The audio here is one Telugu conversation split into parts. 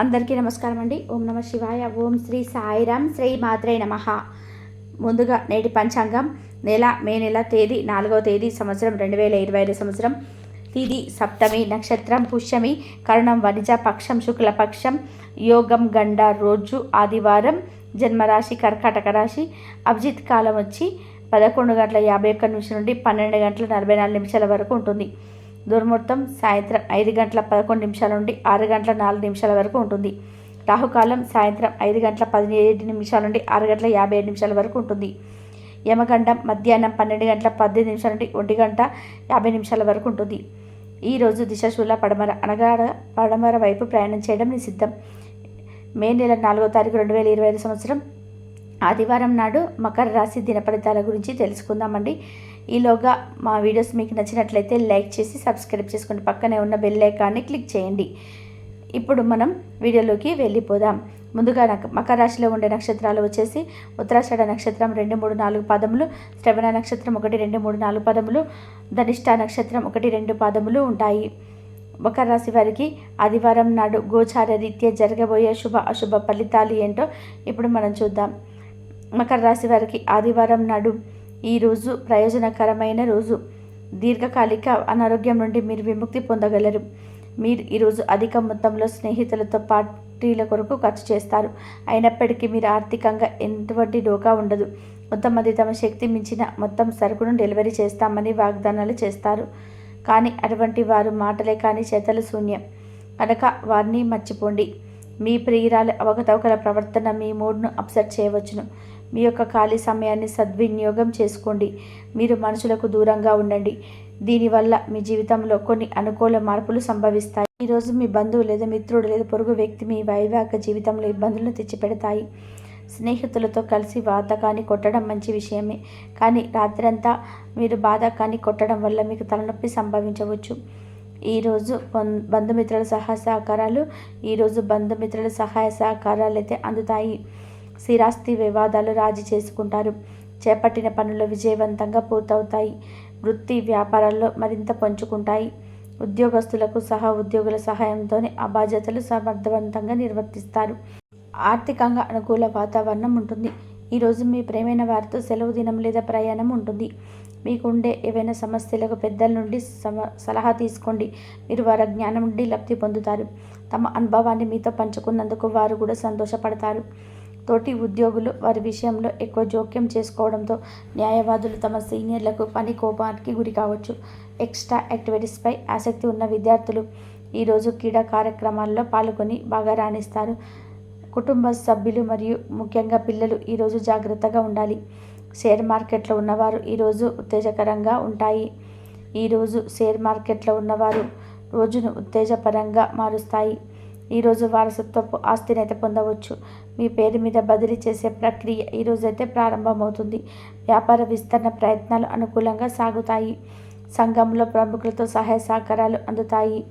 అందరికీ నమస్కారం అండి ఓం నమ శివాయ. ఓం శ్రీ సాయిరామ్ శ్రీ మాత్రే నమ. ముందుగా నేటి పంచాంగం. నెల మే నెల తేదీ నాలుగవ తేదీ సంవత్సరం రెండు వేల ఇరవై ఐదు సంవత్సరం. తిది సప్తమి నక్షత్రం పుష్యమి కరుణం వనిజ పక్షం శుక్లపక్షం యోగం గండ రోజు ఆదివారం జన్మరాశి కర్కాటక రాశి అభిజిత్ కాలం వచ్చి పదకొండు గంటల యాభై ఒక్క నిమిషం నుండి పన్నెండు గంటల నలభై నాలుగు నిమిషాల వరకు ఉంటుంది. దుర్ముహూర్తం సాయంత్రం ఐదు గంటల పదకొండు నిమిషాల నుండి ఆరు గంటల నాలుగు నిమిషాల వరకు ఉంటుంది. రాహుకాలం సాయంత్రం ఐదు గంటల పదిహేడు నిమిషాల నుండి ఆరు గంటల యాభై ఏడు నిమిషాల వరకు ఉంటుంది. యమగండం మధ్యాహ్నం పన్నెండు గంటల పద్దెనిమిది నిమిషాల నుండి ఒంటి గంట యాభై నిమిషాల వరకు ఉంటుంది. ఈరోజు దిశశూల పడమర అనగా పడమర వైపు ప్రయాణం చేయడం నిషిద్ధం. మే నెల నాలుగో తారీఖు రెండు వేల ఇరవై ఐదు సంవత్సరం ఆదివారం నాడు మకర రాశి దినఫలితాల గురించి తెలుసుకుందామండి. ఈలోగా మా వీడియోస్ మీకు నచ్చినట్లయితే లైక్ చేసి సబ్స్క్రైబ్ చేసుకోండి పక్కనే ఉన్న బెల్ ఐకాన్ని క్లిక్ చేయండి. ఇప్పుడు మనం వీడియోలోకి వెళ్ళిపోదాం. ముందుగా నక మకర రాశిలో ఉండే నక్షత్రాలు వచ్చేసి ఉత్తరాషాఢ నక్షత్రం రెండు మూడు నాలుగు పాదములు శ్రవణ నక్షత్రం ఒకటి రెండు మూడు నాలుగు పదములు ధనిష్ట నక్షత్రం ఒకటి రెండు పాదములు ఉంటాయి. మకర రాశి వారికి ఆదివారం నాడు గోచార రీత్యా జరగబోయే శుభ అశుభ ఫలితాలు ఏంటో ఇప్పుడు మనం చూద్దాం. మకర రాశి వారికి ఆదివారం నాడు ఈరోజు ప్రయోజనకరమైన రోజు. దీర్ఘకాలిక అనారోగ్యం నుండి మీరు విముక్తి పొందగలరు. మీరు ఈరోజు అధిక మొత్తంలో స్నేహితులతో పార్టీల కొరకు ఖర్చు చేస్తారు. అయినప్పటికీ మీరు ఆర్థికంగా ఎటువంటి డోకా ఉండదు. కొంతమంది తమ శక్తి మించిన మొత్తం సరుకును డెలివరీ చేస్తామని వాగ్దానాలు చేస్తారు. కానీ అటువంటి వారు మాటలే కానీ చేతలు శూన్యం. కనుక వారిని మర్చిపోండి. మీ ప్రియురాలి అవకతవకల ప్రవర్తన మీ మూడ్ను అప్సెట్ చేయవచ్చును. మీ యొక్క ఖాళీ సమయాన్ని సద్వినియోగం చేసుకోండి. మీరు మనుషులకు దూరంగా ఉండండి. దీనివల్ల మీ జీవితంలో కొన్ని అనుకూల మార్పులు సంభవిస్తాయి. ఈరోజు మీ బంధువు లేదా మిత్రుడు లేదా పొరుగు వ్యక్తి మీ వైవాహిక జీవితంలో ఇబ్బందులను తెచ్చిపెడతాయి. స్నేహితులతో కలిసి వాతకాన్ని కొట్టడం మంచి విషయమే. కానీ రాత్రంతా మీరు బాధకాన్ని కొట్టడం వల్ల మీకు తలనొప్పి సంభవించవచ్చు. ఈరోజు బంధుమిత్రుల సహాయ సహకారాలు ఈరోజు బంధుమిత్రుల సహాయ సహకారాలు అయితే అందుతాయి. స్థిరాస్తి వివాదాలు రాజీ చేసుకుంటారు. చేపట్టిన పనులు విజయవంతంగా పూర్తవుతాయి. వృత్తి వ్యాపారాల్లో మరింత పంచుకుంటాయి. ఉద్యోగస్తులకు సహా ఉద్యోగుల సహాయంతోనే ఆ బాధ్యతలు సమర్థవంతంగా నిర్వర్తిస్తారు. ఆర్థికంగా అనుకూల వాతావరణం ఉంటుంది. ఈరోజు మీ ప్రేమైన వారితో సెలవు దినం లేదా ప్రయాణం ఉంటుంది. మీకుండే ఏవైనా సమస్యలకు పెద్దల నుండి సమ సలహా తీసుకోండి. మీరు వారి జ్ఞానం నుండి లబ్ధి పొందుతారు. తమ అనుభవాన్ని మీతో పంచుకున్నందుకు వారు కూడా సంతోషపడతారు. తోటి ఉద్యోగులు వారి విషయంలో ఎక్కువ జోక్యం చేసుకోవడంతో న్యాయవాదులు తమ సీనియర్లకు పని కోపానికి గురి కావచ్చు. ఎక్స్ట్రా యాక్టివిటీస్పై ఆసక్తి ఉన్న విద్యార్థులు ఈరోజు క్రీడా కార్యక్రమాల్లో పాల్గొని బాగా రాణిస్తారు. కుటుంబ సభ్యులు మరియు ముఖ్యంగా పిల్లలు ఈరోజు జాగ్రత్తగా ఉండాలి. షేర్ మార్కెట్లో ఉన్నవారు ఈరోజు ఉత్తేజకరంగా ఉంటాయి. ఈరోజు షేర్ మార్కెట్లో ఉన్నవారు రోజును ఉత్తేజపరంగా మారుస్తాయి. ఈరోజు వారసత్వపు ఆస్తిని అయితే పొందవచ్చు. మీ పేరు మీద బదిలీ చేసే ప్రక్రియ ఈరోజైతే ప్రారంభమవుతుంది. వ్యాపార విస్తరణ ప్రయత్నాలు అనుకూలంగా సాగుతాయి. సంఘంలో ప్రముఖులతో సహాయ సహకారాలు అందుతాయి.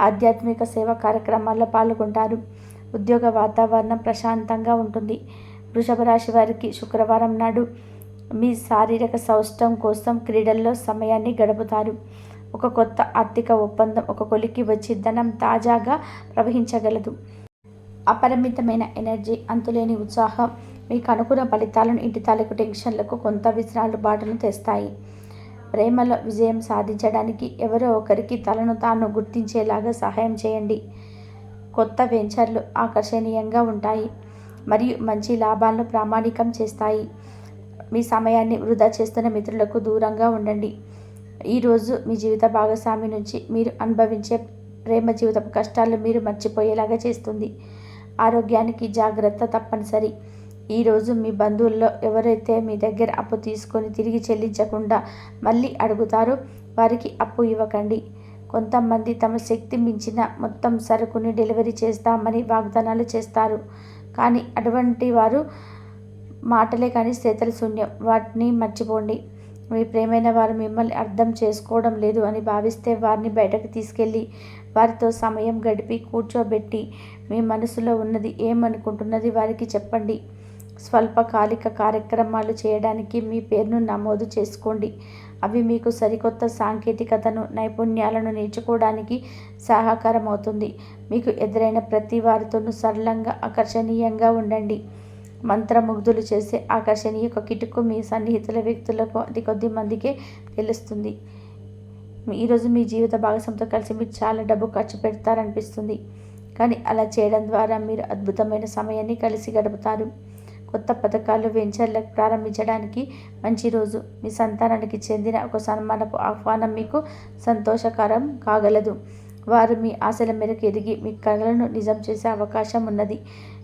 ఆధ్యాత్మిక సేవా కార్యక్రమాల్లో పాల్గొంటారు. ఉద్యోగ వాతావరణం ప్రశాంతంగా ఉంటుంది. వృషభ రాశి వారికి శుక్రవారం నాడు మీ శారీరక సౌష్టం కోసం క్రీడల్లో సమయాన్ని గడుపుతారు. ఒక కొత్త ఆర్థిక ఒప్పందం ఒక కొలికి వచ్చి ధనం తాజాగా ప్రవహించగలదు. అపరిమితమైన ఎనర్జీ అంతులేని ఉత్సాహం మీకు అనుకున్న ఫలితాలను ఇంటి తాలూకు టెన్షన్లకు కొంత విశ్రాంతి బాటలు తెస్తాయి. ప్రేమలో విజయం సాధించడానికి ఎవరో ఒకరికి తలను తాను గుర్తించేలాగా సహాయం చేయండి. కొత్త వెంచర్లు ఆకర్షణీయంగా ఉంటాయి మరియు మంచి లాభాలను ప్రామాణికం చేస్తాయి. మీ సమయాన్ని వృధా చేస్తున్న మిత్రులకు దూరంగా ఉండండి. ఈరోజు మీ జీవిత భాగస్వామి నుంచి మీరు అనుభవించే ప్రేమ జీవితం కష్టాలు మీరు మర్చిపోయేలాగా చేస్తుంది. ఆరోగ్యానికి జాగ్రత్త తప్పనిసరి. ఈరోజు మీ బంధువుల్లో ఎవరైతే మీ దగ్గర అప్పు తీసుకొని తిరిగి చెల్లించకుండా మళ్ళీ అడుగుతారో వారికి అప్పు ఇవ్వకండి. కొంతమంది తమ శక్తి మించిన మొత్తం సరుకుని డెలివరీ చేస్తామని వాగ్దానాలు చేస్తారు. కానీ అటువంటి వారు మాటలే కానీ శ్రేతల శూన్యం. వాటిని మర్చిపోండి. మీ ప్రేమైన వారు మిమ్మల్ని అర్థం చేసుకోవడం లేదు అని భావిస్తే వారిని బయటకు తీసుకెళ్ళి వారితో సమయం గడిపి కూర్చోబెట్టి మీ మనసులో ఉన్నది ఏమనుకుంటున్నది వారికి చెప్పండి. స్వల్పకాలిక కార్యక్రమాలు చేయడానికి మీ పేరును నమోదు చేసుకోండి. అవి మీకు సరికొత్త సాంకేతికతను నైపుణ్యాలను నేర్చుకోవడానికి సహకారం అవుతుంది మీకు ఎదురైన ప్రతి వారితోనూ సరళంగా ఆకర్షణీయంగా ఉండండి. మంత్రముగ్ధులు చేసే ఆకర్షణీయ కిటుకు మీ సన్నిహితుల వ్యక్తులకు అతి కొద్ది మందికే తెలుస్తుంది. ఈరోజు మీ జీవిత భాగస్వామితో కలిసి మీరు చాలా డబ్బు ఖర్చు పెడతారనిపిస్తుంది. కానీ అలా చేయడం ద్వారా మీరు అద్భుతమైన సమయాన్ని కలిసి గడుపుతారు. కొత్త పథకాలు వెంచర్లకు ప్రారంభించడానికి మంచి రోజు. మీ సంతానానికి చెందిన ఒక సన్మానపు ఆహ్వానం మీకు సంతోషకరం కాగలదు. వారు మీ ఆశల మేరకు ఎదిగి మీ కళలను నిజం చేసే అవకాశం ఉన్నది.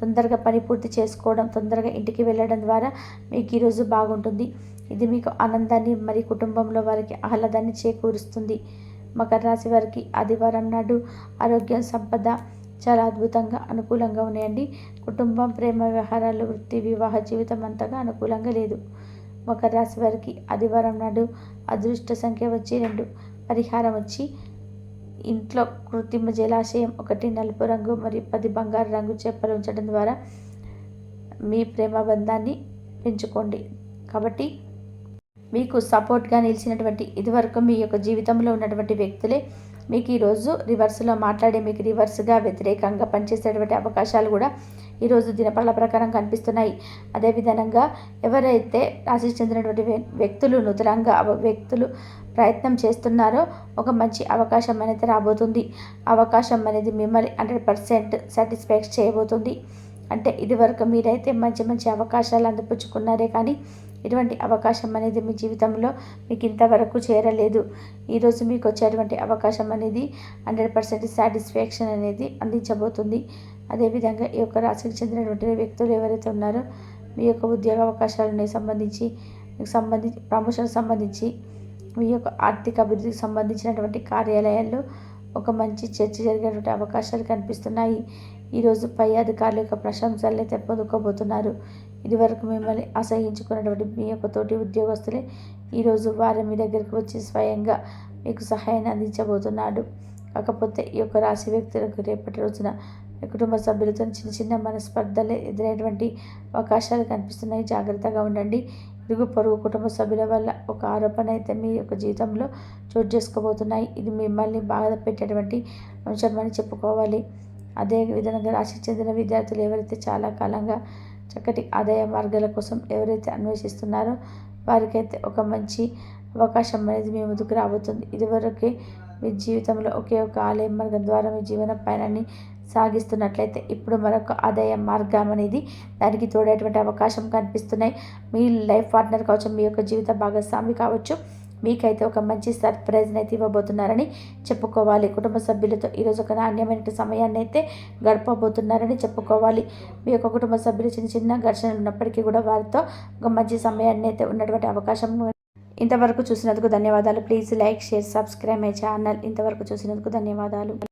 తొందరగా పని పూర్తి చేసుకోవడం తొందరగా ఇంటికి వెళ్ళడం ద్వారా మీకు ఈరోజు బాగుంటుంది. ఇది మీకు ఆనందాన్ని మరి కుటుంబంలో వారికి ఆహ్లాదాన్ని చేకూరుస్తుంది. మకర రాశి వారికి ఆదివారం నాడు ఆరోగ్యం సంపద చాలా అద్భుతంగా అనుకూలంగా ఉన్నాయండి. కుటుంబం ప్రేమ వ్యవహారాలు వృత్తి వివాహ జీవితం అంతగా అనుకూలంగా లేదు. మకర రాశి వారికి ఆదివారం నాడు అదృష్ట సంఖ్య వచ్చి రెండు పరిహారం వచ్చి ఇంట్లో కృత్రిమ జలాశయం ఒకటి నలుపు రంగు మరియు పది బంగారు రంగు చేపలు ఉంచడం ద్వారా మీ ప్రేమ బంధాన్ని పెంచుకోండి. కాబట్టి మీకు సపోర్ట్గా నిలిచినటువంటి ఇదివరకు మీ యొక్క జీవితంలో ఉన్నటువంటి వ్యక్తులే మీకు ఈరోజు రివర్స్లో మాట్లాడే మీకు రివర్స్గా వ్యతిరేకంగా పనిచేసేటువంటి అవకాశాలు కూడా ఈరోజు దినపళ్ళ ప్రకారం కనిపిస్తున్నాయి. అదేవిధంగా ఎవరైతే రాశి చెందినటువంటి వ్యక్తులు నూతనంగా వ్యక్తులు ప్రయత్నం చేస్తున్నారో ఒక మంచి అవకాశం అనేది రాబోతుంది. అవకాశం అనేది మిమ్మల్ని హండ్రెడ్ పర్సెంట్ సాటిస్ఫాక్స్ చేయబోతుంది. అంటే ఇదివరకు మీరైతే మంచి మంచి అవకాశాలు అందిపుచ్చుకున్నారే కానీ ఇటువంటి అవకాశం అనేది మీ జీవితంలో మీకు ఇంతవరకు చేరలేదు. ఈరోజు మీకు వచ్చేటువంటి అవకాశం అనేది హండ్రెడ్ పర్సెంట్ సాటిస్ఫాక్షన్ అనేది అందించబోతుంది. అదేవిధంగా ఈ యొక్క రాశికి చెందినటువంటి వ్యక్తులు ఎవరైతే ఉన్నారో మీ యొక్క ఉద్యోగ అవకాశాలని సంబంధించి మీకు సంబంధించి ప్రమోషన్ సంబంధించి మీ యొక్క ఆర్థిక అభివృద్ధికి సంబంధించినటువంటి కార్యాలయాల్లో ఒక మంచి చర్చ జరిగేటువంటి అవకాశాలు కనిపిస్తున్నాయి. ఈరోజు పై అధికారుల యొక్క ప్రశంసలు అయితే పొందుకోబోతున్నారు. ఇదివరకు మిమ్మల్ని అసహించుకున్నటువంటి మీ యొక్క తోటి ఉద్యోగస్తులే ఈరోజు వారు మీ దగ్గరికి వచ్చి స్వయంగా మీకు సహాయాన్ని అందించబోతున్నాడు. కాకపోతే ఈ యొక్క రాశి వ్యక్తులకు రేపటి రోజున మీ కుటుంబ సభ్యులతో చిన్న చిన్న మనస్పర్ధలు ఎదురైనటువంటి అవకాశాలు కనిపిస్తున్నాయి. జాగ్రత్తగా ఉండండి. ఇరుగు పొరుగు కుటుంబ సభ్యుల వల్ల ఒక ఆరోపణ అయితే మీ యొక్క జీవితంలో చోటు చేసుకోబోతున్నాయి. ఇది మిమ్మల్ని బాధ పెట్టేటువంటి అంశం అని చెప్పుకోవాలి. అదే విధంగా రాశికి చెందిన విద్యార్థులు ఎవరైతే చాలా కాలంగా చక్కటి ఆదాయ మార్గాల కోసం ఎవరైతే అన్వేషిస్తున్నారో వారికైతే ఒక మంచి అవకాశం అనేది మీ ముందుకు రాబోతుంది. ఇదివరకే మీ జీవితంలో ఒకే ఒక ఆలయ మార్గం ద్వారా మీ జీవన పయనాన్ని సాగిస్తున్నట్లయితే ఇప్పుడు మరొక ఆదాయ మార్గం అనేది దానికి తోడేటువంటి అవకాశం కనిపిస్తున్నాయి. మీ లైఫ్ పార్ట్నర్ కావచ్చు మీ యొక్క జీవిత భాగస్వామి కావచ్చు మీకైతే ఒక మంచి సర్ప్రైజ్ని అయితే ఇవ్వబోతున్నారని చెప్పుకోవాలి. కుటుంబ సభ్యులతో ఈరోజు ఒక నాణ్యమైన సమయాన్ని అయితే గడపబోతున్నారని చెప్పుకోవాలి. మీ యొక్క కుటుంబ సభ్యులు చిన్న చిన్న ఘర్షణలు ఉన్నప్పటికీ కూడా వారితో ఒక మంచి సమయాన్ని అయితే ఉన్నటువంటి అవకాశం ఇంతవరకు చూసినందుకు ధన్యవాదాలు. Please like share subscribe my channel. ఇంతవరకు చూసినందుకు ధన్యవాదాలు.